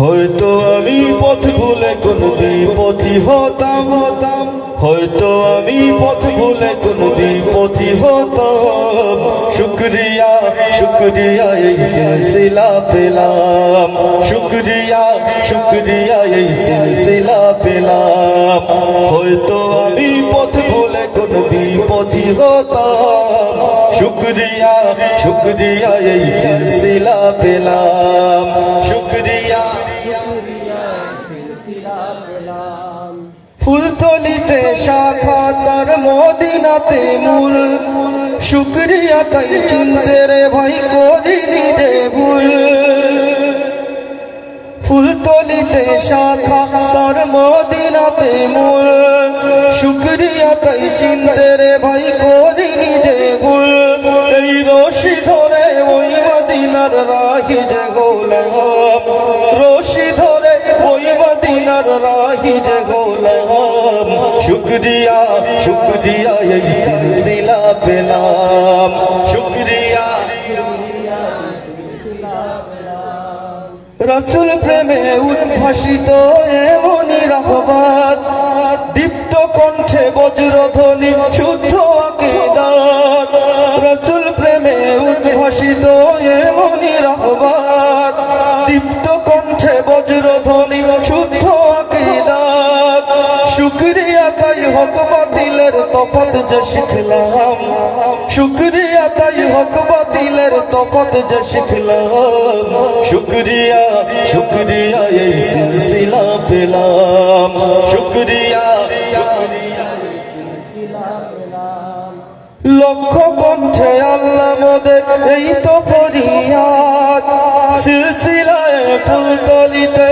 হয়তো আমি পথ ভুলে কোন বিপথি হতাম। হতাম হয়তো আমি পথ ভুলে কোন বিপথি হতাম। শুক্রিয়া শুক্রিয়া, এই সিলসিলা পেলাম। শুক্রিয়া শুক্রিয়া, এই সিলসিলা পেলাম। হয়তো আমি পথ ভুলে কোন বিপথি হতাম। শুক্রিয়া শুক্রিয়া, এই সিলসিলা পেলাম। শুক্রিয়া ফুলতলিতে শাখা, তার মদিনাতে মূল। শুক্রিয়া তাই চিনতে রে ভাই করি নিজে ভুল। ফুলতলিতে শাখা, তার মদিনাতে মূল। শুক্রিয়া তাই চিনতে রে ভাই করি নিজে ভুল। এই রশি ধরে ওই মদিনার রাহি যে ওই শুক্রিয়া শুক্রিয়া এই সিলসিলা পেলাম। শুক্রিয়া। রসুল প্রেমে উদ্ভাসিত এমনই রাহবাদ দীপ্ত কণ্ঠে বজ্রধ্বনি শুদ্ধ আকিদাত রসুল প্রেমে উদ্ভাসিত এমনই রাহবাদ দীপ্ত শুক্রিয়া তাই হক বাতিলের তফত যে শিখলাম। শুক্রিয়া তাই হক বাতিলের তফত যে শিখলাম। শুক্রিয়া শুক্রিয়া এই সিলসিলা পেলাম। শুক্রিয়া লক্ষ কণ্ঠে আল্লাহ মোদের এই তো ফরিয়াদ। সিলসিলায় ফুলতলিতে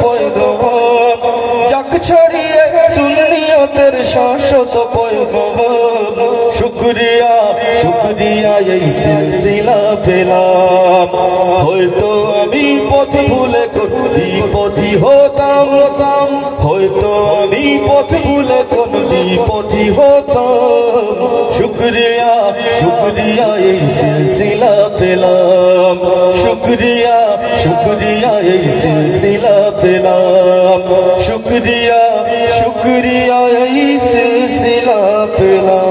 পৈগম যাক ছড়িয়ে সুনিয়তের শাশ্বত পৈগম শুক্রিয়া শুক্রিয়া এই সিলসিলা পেলাম। হয়তো আমি পথ ভুলে করলি পথি হতাম। হতাম হয়তো আমি পথ ভুলে করলি পথি হতাম। শুক্রিয়া শুক্রিয়া এই সিলসিলা পেলাম শুক্রিয়া শুক্রিয়া এই সিলসিলা পেলাম। শুক্রিয়া শুক্রিয়া এই সিলসিলা পেলাম।